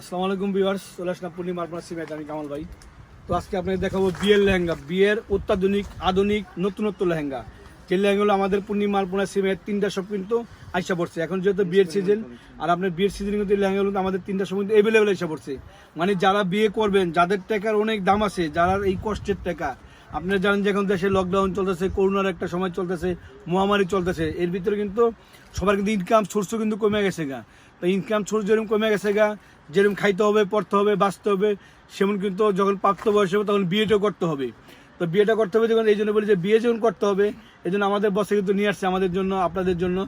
আসসালামু আলাইকুম ভিউয়ার্স, চলে আসলাম পূর্ণিমা আপনার সিমেট আমি কামাল ভাই। তো আজকে আপনাকে দেখাবো বিয়ের লেহেঙ্গা। বিয়ের অত্যাধুনিক, আধুনিক, নতুনত্ব লেহেঙ্গা। যে লেহেঙ্গাগুলো আমাদের পূর্ণিমা আলপনা সিমেট তিনটা সব কিন্তু আইসা পড়ছে। এখন যেহেতু বিয়ের সিজন আর আপনার বিয়ের সিজন কিন্তু লেহেঙ্গাগুলো কিন্তু আমাদের তিনটা সময় অ্যাভেলেবেল এসে পড়ছে। মানে যারা বিয়ে করবেন, যাদের টাকার অনেক দাম আছে, যারা এই কষ্টের টাকা, আপনারা জানেন যে এখন দেশে লকডাউন চলতেছে, করোনার একটা সময় চলতেছে, মহামারী চলতেছে, এর ভিতরে কিন্তু সবার কিন্তু ইনকাম সোর্সও কিন্তু কমে গেছে গা। তো ইনকাম ছোট যেরকম কমে গেছে গা, যেরকম খাইতে হবে, পড়তে হবে, বাঁচতে হবে, সেমন কিন্তু যখন প্রাপ্ত বয়স হবে তখন বিয়েটাও করতে হবে। তো বিয়েটা করতে হবে যখন, এই জন্য বলি যে বিয়ে যখন করতে হবে, এই জন্য আমাদের বসে কিন্তু নিয়ে আসছে আমাদের জন্য, আপনাদের জন্য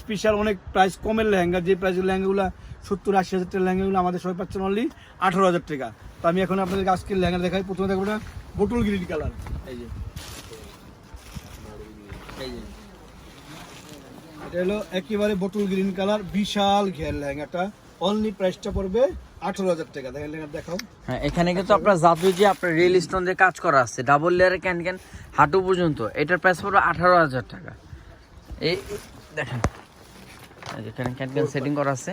স্পেশাল অনেক প্রাইস কমের লেহেঙ্গা, যে প্রাইসের লেহেঙ্গাগুলো সত্তর, আশি হাজার টাকার লেহেঙ্গাগুলো আমাদের সবাই পাচ্ছেন অনলি আঠারো হাজার টাকা। তো আমি এখন আপনাদেরকে আজকে লেহেঙ্গা দেখাই, প্রথমে দেখব না বোটল গ্রিন কালার এই যে। এই যে। এটা একেবারে বটল গ্রিন কালার বিশাল ঘের লেহেঙ্গাটা। অনলি প্রাইসটা পড়বে আঠারো হাজার টাকা। দেখেন লেহেঙ্গা দেখাও। হ্যাঁ এখানে কিন্তু আপনার জাদু যে আপনার রিয়েল স্টোন দিয়ে কাজ করা আছে ডাবল লেয়ারে ক্যান ক্যান হাঁটু পর্যন্ত, এটার প্রাইস পড়বে আঠারো হাজার টাকা। এই দেখেন এখানে ক্যান ক্যান সেটিং করা আছে।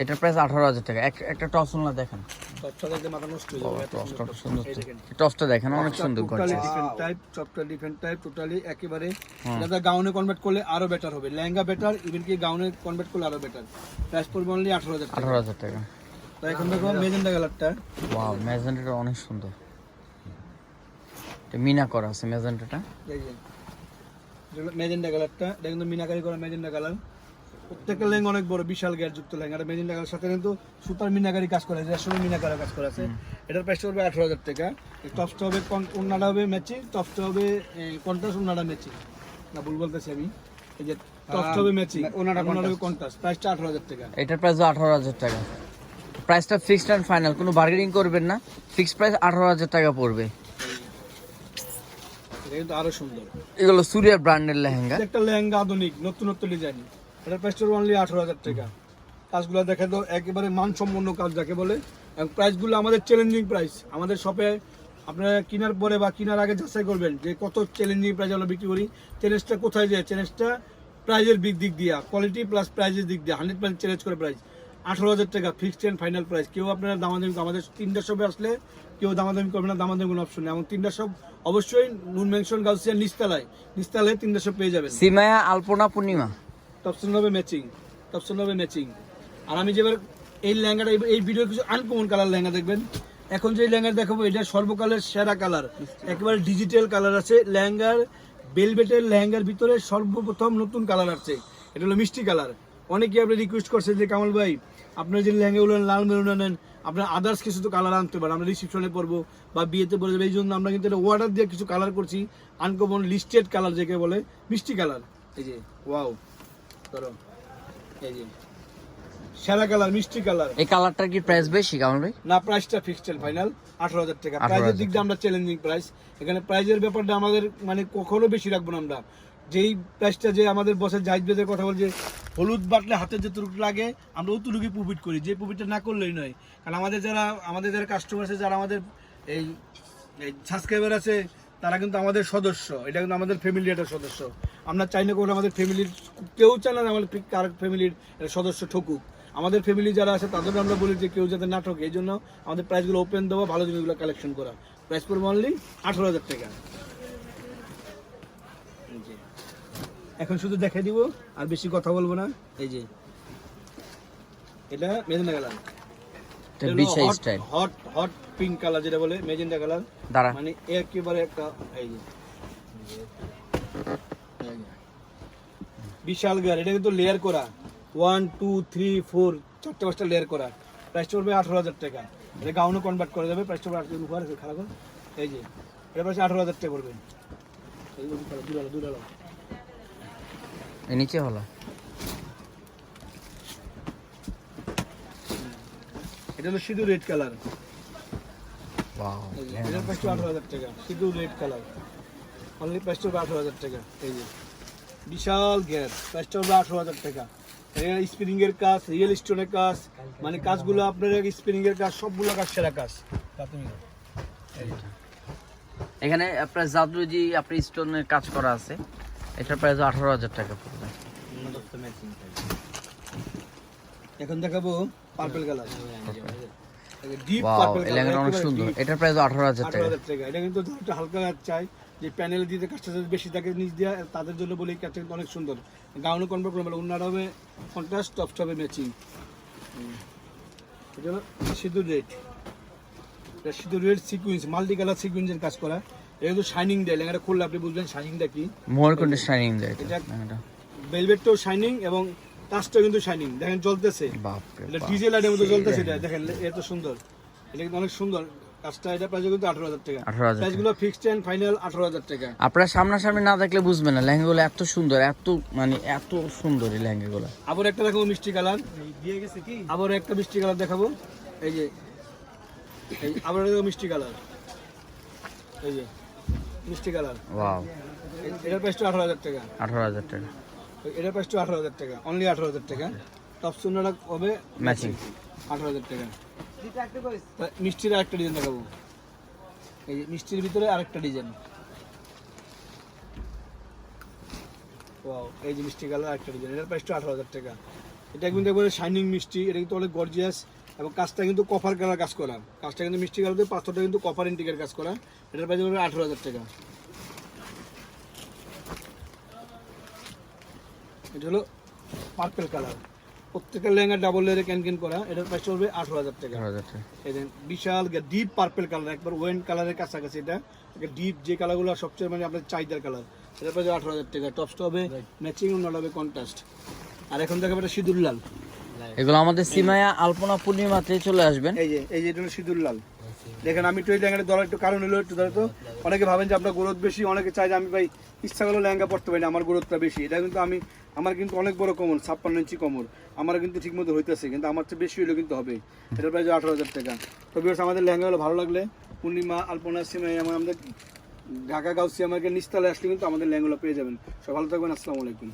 এটার প্রাইস আঠারো হাজার টাকা। একটা টস না দেখেন। হয়ে দেখেন। অনেক সুন্দর টোটালি ডিফারেন্ট টাইপ চপটা ডিফারেন্ট টাইপ টোটালি একেবারে গাউনে কনভার্ট করলে আরও বেটার হবে। লেহেঙ্গা বেটার ইভেন কি গাউনে কনভার্ট করলে আরও বেটার প্রাইস পড়বে অনলি আঠারো হাজার আঠারো হাজার টাকা। তো এখন দেখো মেজেন্ডা কালারটা ওয়াও অনেক সুন্দর। মিনা করা আছে মেজেন্ডা কালারটা এটা কিন্তু মিনাকারি করা মেজেন্ডা কালার প্রত্যেকটা লেহেঙ্গা অনেক বড় বিশাল গ্যাস যুক্ত লেহেঙ্গা এটা মেজেন্ডা কালার সাথে কিন্তু সুপার মিনাকারি কাজ করা আছে রেশমি মিনাকারি কাজ করা আছে। এটার প্রাইস পড়বে আঠারো হাজার টাকা। টপসটা হবে উন্নাটা হবে ম্যাচিং টপসটা হবে কন্ট্রাস্ট উন্নাটা ম্যাচিং না ভুল বলতেছি আমি। এই যে টপসটা হবে ম্যাচিং উন্নাটা হবে কন্ট্রাস্ট প্রাইসটা আঠারো হাজার টাকা। এটার প্রাইস আঠারো হাজার টাকা। প্রাইসটা ফিক্সড অ্যান্ড ফাইনাল কোনো বার্গেনিং করবেন না। ফিক্সড প্রাইস আঠারো হাজার টাকা পড়বে। আরও সুন্দর। এগুলো সুরিয়া ব্র্যান্ডের লেহেঙ্গা। একটা লেহেঙ্গা আধুনিক নতুনত্ব ডিজাইন এটার প্রাইস পড়বে অনলি আঠারো হাজার টাকা। কাজগুলো দেখে তো, একেবারে মানসম্পন্ন কাজ যাকে বলে। এবং প্রাইসগুলো আমাদের চ্যালেঞ্জিং প্রাইস আমাদের শপে আপনারা কেনার পরে বা কেনার আগে যাচাই করবেন যে কত চ্যালেঞ্জিং প্রাইস আমরা বিক্রি করি। চ্যালেঞ্জটা কোথায় যায়? চ্যালেঞ্জটা প্রাইজের দিক দিক দিয়া। কোয়ালিটি প্লাস প্রাইজের দিক দিয়ে। হান্ড্রেড পার্সেন্ট চ্যালেঞ্জ করে প্রাইস আঠারো হাজার টাকা ফিক্সড অ্যান্ড ফাইনাল প্রাইস কেউ আপনারা দামাদামি আমাদের তিনটা শপে আসলে কেউ দামাদামি করবে না, দামাদামি কোনো অপশন নেই। এবং তিনটা শপ অবশ্যই নুন মেনশন গাউসিয়া নিস্তালায়। নিস্তালায় তিনটা শপ পেয়ে যাবেন। সিমায়া আলপনা পূর্ণিমা। টপসন হবে ম্যাচিং টপসন হবে ম্যাচিং আর আমি যেবার এই লেহেঙ্গাটা, এই- ভিডিওর কিছু আনকমন কালার লেহেঙ্গা দেখবেন। এখন যে লেহেঙ্গা দেখাবো, এটা সর্বকালের সেরা কালার একেবারে ডিজিটাল কালার আছে। লেহেঙ্গার বেলভেটের লেহেঙ্গার ভিতরে সর্বপ্রথম নতুন কালার আছে এটা হলো মিষ্টি কালার অনেকে আপনি রিকোয়েস্ট করছেন যে, কামাল ভাই, আপনার যে লেহেঙ্গাগুলো লাল মেরুন নেন আপনার আদার্স কিছু তো কালার আনতে পারেন। আমরা রিসিপশনে পরবো বা বিয়েতে পরে যাব। এই জন্য আমরা কিন্তু এটা অর্ডার দিয়ে কিছু কালার করছি। আনকমন লিস্টেড কালার যেকে বলে, মিষ্টি কালার এই যে ওয়াও করো এই যে। সাদা কালার মিষ্টি কালার। এই কালারটার কি প্রাইস বেশি কেমন ভাই? না প্রাইসটা ফিক্সড ফাইনাল আঠারো হাজার টাকা। 18,000 প্রাইজের দিক দিয়ে আমরা চ্যালেঞ্জিং প্রাইস এখানে প্রাইজের ব্যাপারটা আমাদের মানে কখনো বেশি রাখব না আমরা। যেই প্রাইসটা যে আমাদের বসের জাহিদ বেদের কথা বলছে হলুদ বাটলে হাতে যতটুকু লাগে আমরা অতটুকুই প্রফিট করি। যে প্রফিটটা না করলেই নয়। কারণ আমাদের যারা আমাদের যারা কাস্টমার আছে যারা আমাদের এই এই সাবস্ক্রাইবার আছে তারা কিন্তু আমাদের সদস্য। এটা কিন্তু আমাদের ফ্যামিলির একটা সদস্য। আমরা চাই না কোনো আমাদের ফ্যামিলির কেউ চায় না আমাদের কার ফ্যামিলির সদস্য ঠকুক। আমাদের ফ্যামিলি যারা আছে, তাদেরকে আমরা বলি যে কেউ যাতে নাটক এই জন্য আমাদের প্রাইসগুলো ওপেন দেওয়া, ভালো জিনিসগুলো কালেকশন করা। প্রাইস পড়বে অনলি আঠারো হাজার টাকা। এখন শুধু দেখাই দিব, আর বেশি কথা বলব না। এই যে। এটা মেজেন্ডা কালার এটা বিশাই style hot hot pink colour যেটা বলে মেজেন্ডা কালার দাঁড়া। মানে একেবারে একটা এই যে বিশাল গার এটা কিন্তু লেয়ার করা। ওয়ান টু থ্রি ফোর চারটে পাঁচটা লেয়ার করা। প্রাইস পড়বে আঠারো হাজার টাকা। এটা গাউনে কনভার্ট করা যাবে প্রাইস পড়বে আঠারো উপহার খারাপ এই যে এটা প্রাইস আঠারো হাজার টাকা পড়বে। দুটো দুটো নিচে হলো। এটা হলো সিধু রেড কালার। ওয়াও এটার প্রাইস আঠারো হাজার টাকা। Red colour. অনলি আঠারো হাজার টাকা। এই যে বিশাল আঠারো হাজার টাকা। এর স্প্রিং এর কাজ রিয়েল স্টোনের কাজ। মানে কাজগুলো আপনার স্প্রিং এর কাজ সবগুলো কাজ সেরা কাজ। এখানে আপনার জাদুজি আপনার স্টোনের কাজ করা আছে। এটার প্রাইস আঠারো হাজার টাকা পড়বে। এখন দেখাবো পার্পল কালার ডিপ পার্পল অনেক সুন্দর। এটার প্রাইস আঠারো হাজার আঠারো টাকা হাজার টাকা। এটা কিন্তু একটু হালকা চাই। যে প্যানেল দিতে কাজটা যদি বেশি থাকে নিচ দেওয়া তাদের জন্য বলি কাজটা কিন্তু অনেক সুন্দর। কনভার্ট করবে অন্যরা হবে কন্ট্রাস্ট টপ হবে ম্যাচিং এটা সিঁদুর রেড। এটা sindoor red sequence multi colour সিকুয়েন্সের কাজ করা। এটা কিন্তু শাইনিং দেয়। লেখাটা খুললে আপনি বুঝবেন শাইনিংটা কি। মোর কোনটা শাইনিং দেয় এটা। ভেলভেটটাও শাইনিং এবং কাজটাও কিন্তু শাইনিং দেখেন জ্বলতেছে। এটা। লাইটের মতো জ্বলতেছে এটা। দেখেন এত সুন্দর। এটা কিন্তু অনেক সুন্দর। কাজটা এটা প্রাইস কিন্তু আঠারো হাজার টাকা। 18,000 টাকা। প্রাইসগুলো ফিক্সড অ্যান্ড ফাইনাল আঠারো হাজার টাকা। আপনারা সামনাসামনি না দেখলে বুঝবেন না লেহেঙ্গাগুলো এত সুন্দর এত মানে এত সুন্দর এই লেহেঙ্গাগুলো। আবার একটা দেখাবো মিষ্টি কালার। দিয়ে গেছে কি? আবার একটা মিষ্টি কালার দেখাবো। এই যে এই আবার একটা মিষ্টি কালার। এই যে মিষ্টি কালার। ওয়াও এটার আঠারো হাজার টাকা। আঠারো হাজার টাকা এটার প্রাইসটা আঠারো হাজার টাকা অনলি আঠারো হাজার টাকা। টপ সুন্দর হবে ম্যাচিং আঠারো হাজার টাকা। মিষ্টির আরেকটা ডিজাইন দেখাবো। এই যে মিষ্টির ভিতরে আরেকটা ডিজাইন ওয়াও এই যে মিষ্টি কালার আরেকটা ডিজাইন এটার প্রাইসটা আঠারো হাজার টাকা। এটা কিন্তু একবারে শাইনিং মিষ্টি এটা কিন্তু অনেক গর্জিয়াস এবং কাজটা কিন্তু কপার কালার কাজ করা। কাজটা কিন্তু মিষ্টি কালার পাথরটা কিন্তু কপার ইন্টিকের কাজ করা। এটার প্রাইস আঠারো হাজার টাকা। এটা হলো পার্পেল কালার প্রত্যেকটা লেহেঙ্গা ডাবল লেয়ারে ক্যান ক্যান করা এটার প্রাইস পড়বে আঠারো হাজার টাকা। আঠারো হাজার টাকা। এই দেখেন বিশাল ডিপ পার্পল কালার একবার ওয়েন কালারের কাছাকাছি এটা। ডিপ যে কালারগুলো সবচেয়ে মানে আপনার চাহিদার কালার এটা প্রাইস আঠারো হাজার টাকা। টপসটা হবে ম্যাচিং অন্য হবে কন্ট্রাস্ট আর এখন দেখাবো এটা সিঁদুর লাল। এগুলো আমাদের সিমায়া আলপনা পূর্ণিমাতে চলে আসবেন এই যে এই যে এটা হলো সিঁদুর লাল। দেখেন আমি একটু এই লেহেঙ্গাটা ধরার একটু কারণ হলো একটু ধরো তো। অনেকে ভাবেন যে আপনার গ্রোথ বেশি অনেকে চাই যে আমি ভাই ইচ্ছা করলে লেহেঙ্গা পড়তে পারি না আমার গ্রোথটা বেশি। এটা কিন্তু আমি আমার কিন্তু অনেক বড় কোমর, ছাপ্পান্ন ইঞ্চি কোমর। আমার কিন্তু ঠিক মতো হইতেছে, কিন্তু আমার চেয়ে বেশি হইলে কিন্তু হবে। এটার প্রায় আঠারো হাজার টাকা। তো বিকজ আমাদের লেহেঙ্গাগুলো ভালো লাগলে পূর্ণিমা, আলপনা, সিমাই, আমার আমাদের ঢাকা গাউসি আমাকে নিস্তালে আসলে কিন্তু আমাদের লেহেঙ্গাগুলো পেয়ে যাবেন। সব ভালো থাকবেন, আসসালামু আলাইকুম।